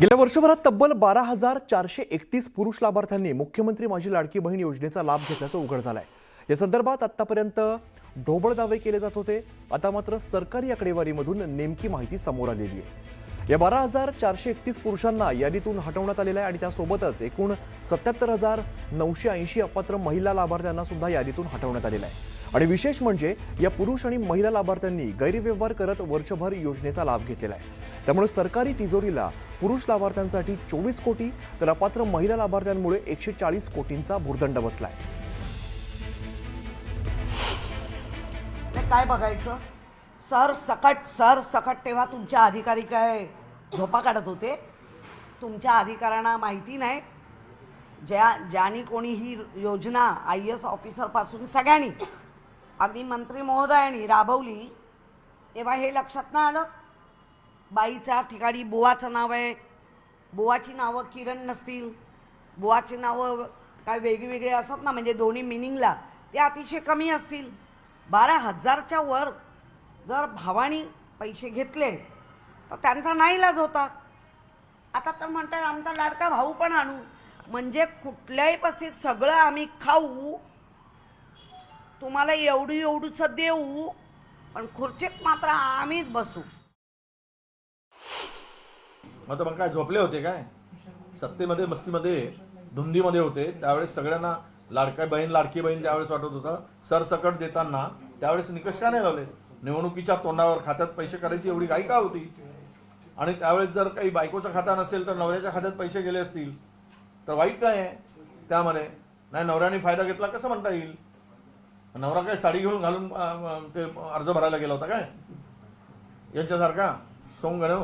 गेल्या वर्षभरात तब्बल बारा हजार चारशे एकतीस पुरुष लाभार्थ्यांनी मुख्यमंत्री माझी लाडकी बहीण योजनेचा लाभ घेतल्याचं उघड झालंय. या संदर्भात आत्तापर्यंत ढोबळ दावे केले जात होते. आता मात्र सरकारी आकडेवारीमधून नेमकी माहिती समोर आलेली आहे. या बारा हजार चारशे एकतीस पुरुषांना यादीतून हटवण्यात आलेलं आहे आणि त्यासोबतच एकूण सत्याहत्तर हजार नऊशे ऐंशी अपात्र महिला लाभार्थ्यांना सुद्धा यादीतून हटवण्यात आलेलं आहे. आणि विशेष म्हणजे या पुरुष आणि महिला लाभार्थ्यांनी गैरव्यवहार करत वर्षभर योजनेचा लाभ घेतलेला आहे. त्यामुळे सरकारी तिजोरीला पुरुष लाभार्थ्यांसाठी चोवीस कोटी तर अपात्र महिला लाभार्थ्यांमुळे एकशे चाळीस कोटींचा भुर्दंड बसला आहे काय बघायचं? सर सकट सर सकट तेव्हा तुमच्या अधिकारी काय झोपा काढत होते. तुमच्या अधिकाऱ्यांना माहिती नाही. ज्या ज्यानी कोणी ही योजना आय एस ऑफिसरपासून सगळ्यांनी अगदी मंत्री महोदयांनी राबवली तेव्हा हे लक्षात नाही आलं. बाईच्या ठिकाणी बुवाचं नाव आहे. बुवाची नावं किरण नसतील. बुवाची नावं काय वेगळी असतात ना म्हणजे दोन्ही मिनिंगला ते अतिशय कमी असतील. बारा हजारच्या वर जर भावानी पैसे घेतले तर त्यांचा नाईलाज होता. आता तर म्हणतात आमचा लाडका भाऊ पण आणू. म्हणजे कुठल्याही पासे सगळं आम्ही खाऊ तुम्हाला एवढी एवढूचं देऊ पण खुर्चीत मात्र आम्हीच बसू. आता मग काय झोपले होते काय? सत्तेमध्ये मस्तीमध्ये धुंदीमध्ये होते. त्यावेळेस सगळ्यांना लाडका बहीण लाडकी बहीण त्यावेळेस वाटत होतं. सरसकट देताना त्यावेळेस निकष का नाही लावले? निवडणुकीच्या तोंडावर खात्यात पैसे करायची एवढी काही का होती? आणि त्यावेळेस जर काही बायकोचं खाता नसेल तर नवऱ्याच्या खात्यात पैसे गेले असतील तर वाईट काय आहे? त्यामध्ये नाही नवऱ्याने फायदा घेतला कसं म्हणता येईल? नवरा काय साडी घेऊन घालून ते अर्ज भरायला गेला होता काय? यांच्यासारखा? सोंगण?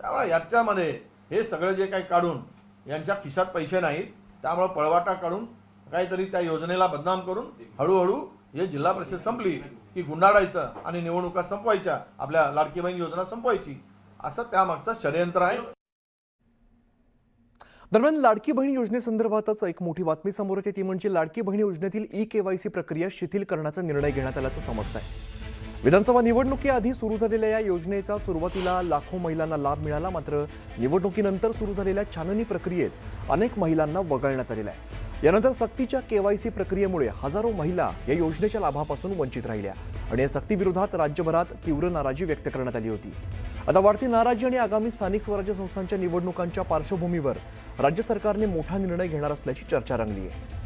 त्यामुळे याच्यामध्ये हे सगळं जे काही काढून यांच्या खिशात पैसे नाहीत त्यामुळं पळवाटा काढून काहीतरी त्या योजनेला बदनाम करून हळूहळू हे जिल्हा परिषद संपली. की गुंडाळायचं आणि निवडणुका संपवायच्या आपल्या लाडकी बहीण योजना संपवायची असं त्यामागचं षडयंत्र आहे. दरम्यान लाडकी बहीण योजनेसंदर्भातच एक मोठी बातमी समोर येते ती म्हणजे लाडकी बहीण योजनेतील ई केवायसी प्रक्रिया शिथिल करण्याचा निर्णय घेण्यात आल्याचं समजत आहे विधानसभा निवडणुकीआधी सुरू झालेल्या या योजनेचा सुरुवातीला लाखो महिलांना लाभ मिळाला मात्र निवडणुकीनंतर सुरू झालेल्या छाननी प्रक्रियेत अनेक महिलांना वगळण्यात आलेलं आहे. यानंतर सक्तीच्या केवायसी प्रक्रियेमुळे हजारो महिला या योजनेच्या लाभापासून वंचित राहिल्या आणि या सक्तीविरोधात राज्यभरात तीव्र नाराजी व्यक्त करण्यात आली होती. आता वाढती नाराजी आणि आगामी स्थानिक स्वराज्य संस्थांच्या निवडणुकांच्या पार्श्वभूमीवर राज्य सरकारने मोठा निर्णय घेणार असल्याची चर्चा रंगली आहे.